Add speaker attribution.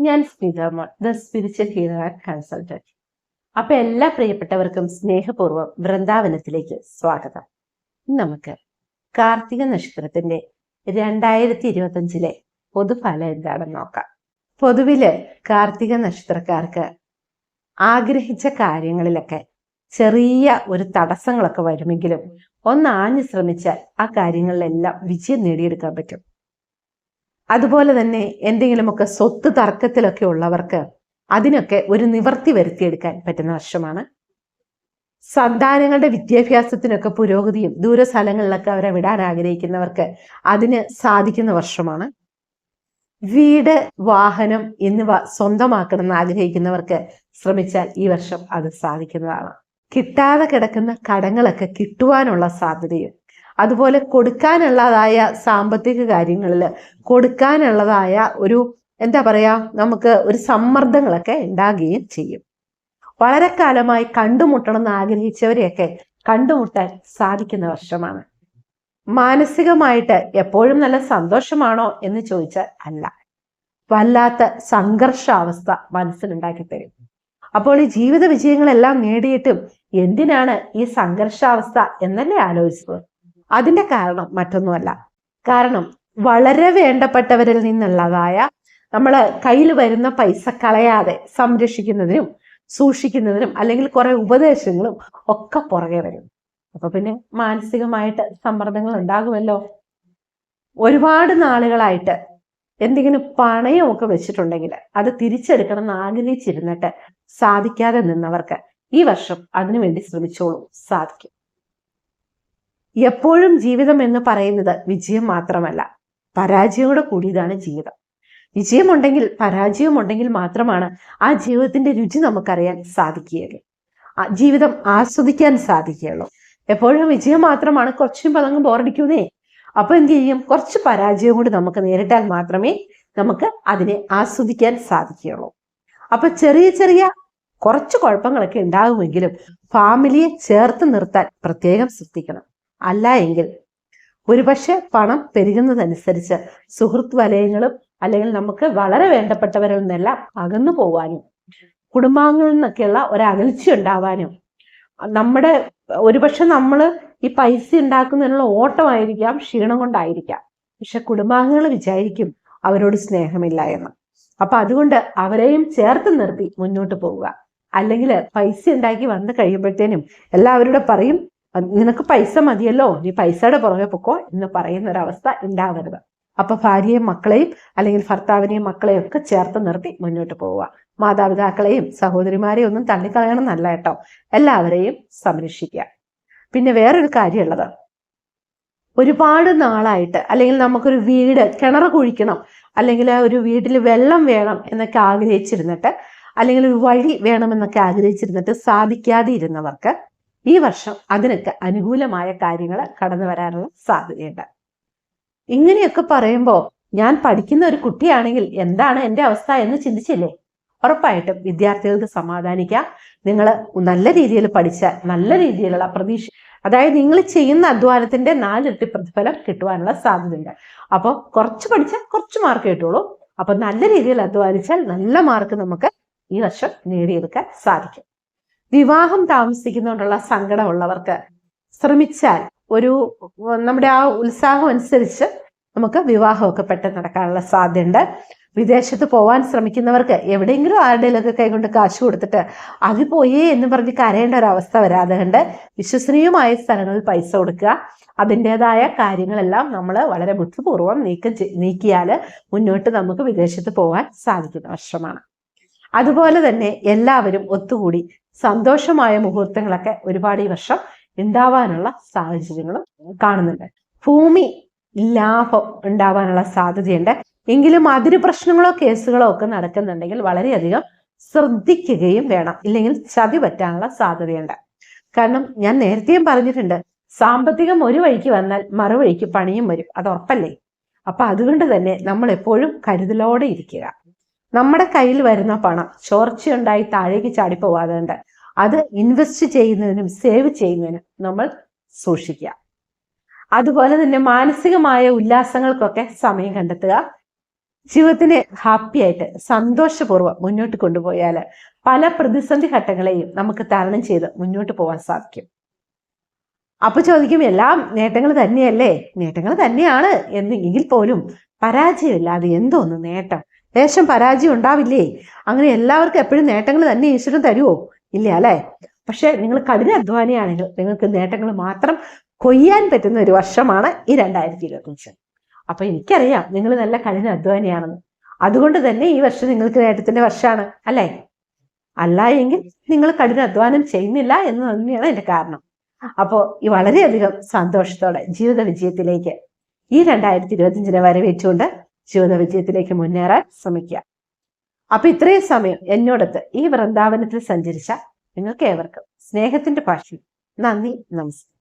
Speaker 1: ഞാൻ സ്മിത മോൾ the spiritual healer and consultant. അപ്പൊ എല്ലാ പ്രിയപ്പെട്ടവർക്കും സ്നേഹപൂർവം വൃന്ദാവനത്തിലേക്ക് സ്വാഗതം. നമുക്ക് കാർത്തിക നക്ഷത്രത്തിന്റെ രണ്ടായിരത്തി ഇരുപത്തഞ്ചിലെ പൊതുഫലം എന്താണെന്ന് നോക്കാം. പൊതുവിൽ കാർത്തിക നക്ഷത്രക്കാർക്ക് ആഗ്രഹിച്ച കാര്യങ്ങളിലൊക്കെ ചെറിയ ഒരു തടസ്സങ്ങളൊക്കെ വരുമെങ്കിലും ഒന്ന് ആഞ്ഞു ശ്രമിച്ചാൽ ആ കാര്യങ്ങളിലെല്ലാം വിജയം നേടിയെടുക്കാൻ പറ്റും. അതുപോലെ തന്നെ എന്തെങ്കിലുമൊക്കെ സ്വത്ത് തർക്കത്തിലൊക്കെ ഉള്ളവർക്ക് അതിനൊക്കെ ഒരു നിവർത്തി വരുത്തിയെടുക്കാൻ പറ്റുന്ന വർഷമാണ്. സന്താനങ്ങളുടെ വിദ്യാഭ്യാസത്തിനൊക്കെ പുരോഗതിയും ദൂര ദൂരസ്ഥലങ്ങളിലൊക്കെ അവരെ വിടാൻ ആഗ്രഹിക്കുന്നവർക്ക് അതിന് സാധിക്കുന്ന വർഷമാണ്. വീട് വാഹനം എന്നിവ സ്വന്തമാക്കണമെന്ന് ആഗ്രഹിക്കുന്നവർക്ക് ശ്രമിച്ചാൽ ഈ വർഷം അത് സാധിക്കുന്നതാണ്. കിട്ടാതെ കിടക്കുന്ന കടങ്ങളൊക്കെ കിട്ടുവാനുള്ള സാധ്യതയും അതുപോലെ കൊടുക്കാനുള്ളതായ സാമ്പത്തിക കാര്യങ്ങളിൽ കൊടുക്കാനുള്ളതായ ഒരു എന്താ പറയുക നമുക്ക് ഒരു സമ്മർദ്ദങ്ങളൊക്കെ ഉണ്ടാകുകയും ചെയ്യും. വളരെ കാലമായി കണ്ടുമുട്ടണം എന്ന് ആഗ്രഹിച്ചവരെയൊക്കെ കണ്ടുമുട്ടാൻ സാധിക്കുന്ന വർഷമാണ്. മാനസികമായിട്ട് എപ്പോഴും നല്ല സന്തോഷമാണോ എന്ന് ചോദിച്ചാൽ അല്ല. വല്ലാത്ത സംഘർഷാവസ്ഥ മനസ്സിലുണ്ടാക്കി തരും. അപ്പോൾ ഈ ജീവിത വിജയങ്ങളെല്ലാം നേടിയിട്ടും എന്തിനാണ് ഈ സംഘർഷാവസ്ഥ എന്നല്ലേ ആലോചിച്ചത്? അതിന്റെ കാരണം മറ്റൊന്നുമല്ല. കാരണം വളരെ വേണ്ടപ്പെട്ടവരിൽ നിന്നുള്ളതായ നമ്മൾ കയ്യിൽ വരുന്ന പൈസ കളയാതെ സംരക്ഷിക്കുന്നതിനും സൂക്ഷിക്കുന്നതിനും അല്ലെങ്കിൽ കുറെ ഉപദേശങ്ങളും ഒക്കെ പുറകെ വരും. അപ്പൊ പിന്നെ മാനസികമായിട്ട് സമ്മർദ്ദങ്ങൾ ഉണ്ടാകുമല്ലോ? ഒരുപാട് നാളുകളായിട്ട് എന്തെങ്കിലും പണയമൊക്കെ വെച്ചിട്ടുണ്ടെങ്കിൽ അത് തിരിച്ചെടുക്കണം എന്ന് ആഗ്രഹിച്ചിരുന്നിട്ട് സാധിക്കാതെ നിന്നവർക്ക് ഈ വർഷം അതിനുവേണ്ടി ശ്രമിച്ചോളൂ. സാധിക്കും. എപ്പോഴും ജീവിതം എന്ന് പറയുന്നത് വിജയം മാത്രമല്ല. പരാജയോടെ കൂടിയതാണ് ജീവിതം. വിജയമുണ്ടെങ്കിൽ പരാജയമുണ്ടെങ്കിൽ മാത്രമാണ് ആ ജീവിതത്തിന്റെ രുചി നമുക്കറിയാൻ സാധിക്കുകയുള്ളൂ. ജീവിതം ആസ്വദിക്കാൻ സാധിക്കുകയുള്ളൂ. എപ്പോഴും വിജയം മാത്രമാണ്. കുറച്ചും പതങ്ങ് ബോറടിക്കുന്നേ. അപ്പൊ എന്ത് ചെയ്യും? കുറച്ച് പരാജയം കൂടി നമുക്ക് നേരിട്ടാൽ മാത്രമേ നമുക്ക് അതിനെ ആസ്വദിക്കാൻ സാധിക്കുകയുള്ളൂ. അപ്പൊ ചെറിയ ചെറിയ കുറച്ച് കുഴപ്പങ്ങളൊക്കെ ഉണ്ടാകുമെങ്കിലും ഫാമിലിയെ ചേർത്ത് നിർത്താൻ പ്രത്യേകം ശ്രദ്ധിക്കണം. അല്ല എങ്കിൽ. ഒരുപക്ഷെ പണം പെരുകുന്നതനുസരിച്ച് സുഹൃത്ത് വലയങ്ങളും അല്ലെങ്കിൽ നമുക്ക് വളരെ വേണ്ടപ്പെട്ടവരിൽ നിന്നെല്ലാം അകന്നു പോവാനും കുടുംബാംഗങ്ങളിൽ നിന്നൊക്കെയുള്ള ഒരകൽച്ച ഉണ്ടാവാനും നമ്മുടെ ഒരുപക്ഷെ നമ്മൾ ഈ പൈസ ഉണ്ടാക്കുന്നതിനുള്ള ഓട്ടമായിരിക്കാം ക്ഷീണം കൊണ്ടായിരിക്കാം. പക്ഷെ കുടുംബാംഗങ്ങൾ വിചാരിക്കും അവരോട് സ്നേഹമില്ല എന്ന്. അപ്പൊ അതുകൊണ്ട് അവരെയും ചേർത്ത് നിർത്തി മുന്നോട്ട് പോവുക. അല്ലെങ്കിൽ പൈസ ഉണ്ടാക്കി വന്നു കഴിയുമ്പോഴത്തേനും എല്ലാവരുടെ പറയും നിനക്ക് പൈസ മതിയല്ലോ. നീ പൈസയുടെ പുറകെ പൊക്കോ എന്ന് പറയുന്ന ഒരവസ്ഥ ഉണ്ടാവരുത്. അപ്പൊ ഭാര്യയും മക്കളെയും അല്ലെങ്കിൽ ഭർത്താവിനെയും മക്കളെയും ഒക്കെ ചേർത്ത് നിർത്തി മുന്നോട്ട് പോവുക. മാതാപിതാക്കളെയും സഹോദരിമാരെയും ഒന്നും തള്ളിക്കളയണം നല്ല കേട്ടോ. എല്ലാവരെയും സംരക്ഷിക്കുക. പിന്നെ വേറൊരു കാര്യമുള്ളത്. ഒരുപാട് നാളായിട്ട് അല്ലെങ്കിൽ നമുക്കൊരു വീട് കിണർ കുഴിക്കണം അല്ലെങ്കിൽ ഒരു വീട്ടിൽ വെള്ളം വേണം എന്നൊക്കെ ആഗ്രഹിച്ചിരുന്നിട്ട് അല്ലെങ്കിൽ ഒരു വഴി വേണമെന്നൊക്കെ ആഗ്രഹിച്ചിരുന്നിട്ട് സാധിക്കാതെ ഇരുന്നവർക്ക് ഈ വർഷം അതിനൊക്കെ അനുകൂലമായ കാര്യങ്ങൾ കടന്നു വരാനുള്ള സാധ്യതയുണ്ട്. ഇങ്ങനെയൊക്കെ പറയുമ്പോൾ ഞാൻ പഠിക്കുന്ന ഒരു കുട്ടിയാണെങ്കിൽ എന്താണ് എന്റെ അവസ്ഥ എന്ന് ചിന്തിച്ചില്ലേ? ഉറപ്പായിട്ടും വിദ്യാർത്ഥികൾക്ക് സമാധാനിക്കാം. നിങ്ങൾ നല്ല രീതിയിൽ പഠിച്ച നല്ല രീതിയിലുള്ള പ്രതീക്ഷ അതായത് നിങ്ങൾ ചെയ്യുന്ന അധ്വാനത്തിന്റെ നാലിരട്ടി പ്രതിഫലം കിട്ടുവാനുള്ള സാധ്യതയുണ്ട്. അപ്പോൾ കുറച്ച് പഠിച്ചാൽ കുറച്ച് മാർക്ക് കിട്ടുള്ളൂ. അപ്പൊ നല്ല രീതിയിൽ അധ്വാനിച്ചാൽ നല്ല മാർക്ക് നമുക്ക് ഈ വർഷം നേടിയെടുക്കാൻ സാധിക്കും. വിവാഹം താമസിക്കുന്നതുകൊണ്ടുള്ള സങ്കടമുള്ളവർക്ക് ശ്രമിച്ചാൽ ഒരു നമ്മുടെ ആ ഉത്സാഹം അനുസരിച്ച് നമുക്ക് വിവാഹമൊക്കെ പെട്ടെന്ന് നടക്കാനുള്ള സാധ്യതയുണ്ട്. വിദേശത്ത് പോവാൻ ശ്രമിക്കുന്നവർക്ക് എവിടെയെങ്കിലും ആരുടെയിലൊക്കെ കൈകൊണ്ട് കാശ് കൊടുത്തിട്ട് അത് പോയേ എന്ന് പറഞ്ഞ് കരയേണ്ട ഒരു അവസ്ഥ വരാതെ കണ്ട് വിശ്വസനീയമായ സ്ഥലങ്ങളിൽ പൈസ കൊടുക്കുക. അതിന്റെതായ കാര്യങ്ങളെല്ലാം നമ്മൾ വളരെ ബുദ്ധിപൂർവം നീക്കം നീക്കിയാൽ മുന്നോട്ട് നമുക്ക് വിദേശത്ത് പോകാൻ സാധിക്കുന്ന വർഷമാണ്. അതുപോലെ തന്നെ എല്ലാവരും ഒത്തുകൂടി സന്തോഷമായ മുഹൂർത്തങ്ങളൊക്കെ ഒരുപാട് ഈ വർഷം ഉണ്ടാവാനുള്ള സാഹചര്യങ്ങളും കാണുന്നുണ്ട്. ഭൂമി ലാഭം ഉണ്ടാവാനുള്ള സാധ്യതയുണ്ട്. എങ്കിലും അതിര് പ്രശ്നങ്ങളോ കേസുകളോ ഒക്കെ നടക്കുന്നുണ്ടെങ്കിൽ വളരെയധികം ശ്രദ്ധിക്കുകയും വേണം. ഇല്ലെങ്കിൽ ചതി പറ്റാനുള്ള സാധ്യതയുണ്ട്. കാരണം ഞാൻ നേരത്തെയും പറഞ്ഞിട്ടുണ്ട് സാമ്പത്തികം ഒരു വഴിക്ക് വന്നാൽ മറുവഴിക്ക് പണിയും വരും. അത് ഉറപ്പല്ലേ? അപ്പൊ അതുകൊണ്ട് തന്നെ നമ്മൾ എപ്പോഴും കരുതലോടെ ഇരിക്കുക. നമ്മുടെ കയ്യിൽ വരുന്ന പണം ചോർച്ചയുണ്ടായി താഴേക്ക് ചാടി പോവാതുണ്ട് അത് ഇൻവെസ്റ്റ് ചെയ്യുന്നതിനും സേവ് ചെയ്യുന്നതിനും നമ്മൾ സൂക്ഷിക്കുക. അതുപോലെ തന്നെ മാനസികമായ ഉല്ലാസങ്ങൾക്കൊക്കെ സമയം കണ്ടെത്തുക. ജീവിതത്തിനെ ഹാപ്പി ആയിട്ട് സന്തോഷപൂർവം മുന്നോട്ട് കൊണ്ടുപോയാൽ പല പ്രതിസന്ധി ഘട്ടങ്ങളെയും നമുക്ക് തരണം ചെയ്ത് മുന്നോട്ട് പോകാൻ സാധിക്കും. അപ്പൊ ചോദിക്കും എല്ലാം നേട്ടങ്ങൾ തന്നെയല്ലേ? നേട്ടങ്ങൾ തന്നെയാണ്. എന്നെങ്കിൽ പോലും പരാജയമില്ലാതെ എന്തോന്ന് നേട്ടം ലേശം പരാജയം ഉണ്ടാവില്ലേ? അങ്ങനെ എല്ലാവർക്കും എപ്പോഴും നേട്ടങ്ങൾ തന്നെ ഈശ്വരൻ തരുമോ ഇല്ല അല്ലേ? പക്ഷെ നിങ്ങൾ കഠിന അധ്വാനിയാണെങ്കിൽ നിങ്ങൾക്ക് നേട്ടങ്ങൾ മാത്രം കൊയ്യാൻ പറ്റുന്ന ഒരു വർഷമാണ് ഈ രണ്ടായിരത്തി ഇരുപത്തഞ്ച് അപ്പൊ എനിക്കറിയാം നിങ്ങൾ നല്ല കഠിന അധ്വാനിയാണെന്ന്. അതുകൊണ്ട് തന്നെ ഈ വർഷം നിങ്ങൾക്ക് നേട്ടത്തിന്റെ വർഷമാണ് അല്ലേ? അല്ല എങ്കിൽ നിങ്ങൾ കഠിന അധ്വാനം ചെയ്യുന്നില്ല എന്ന് തന്നെയാണ് എന്റെ കാരണം. അപ്പോൾ ഈ വളരെയധികം സന്തോഷത്തോടെ ജീവിത വിജയത്തിലേക്ക് ഈ രണ്ടായിരത്തി ഇരുപത്തിയഞ്ചിനെ വരവേറ്റുകൊണ്ട് ജീവിത വിജയത്തിലേക്ക് മുന്നേറാൻ ശ്രമിക്കുക. അപ്പൊ ഇത്രയും സമയം എന്നോടൊത്ത് ഈ വൃന്ദാവനത്തിൽ സഞ്ചരിച്ച നിങ്ങൾക്ക് ഏവർക്കും സ്നേഹത്തിന്റെ ഭാഷ നന്ദി നമസ്കാരം.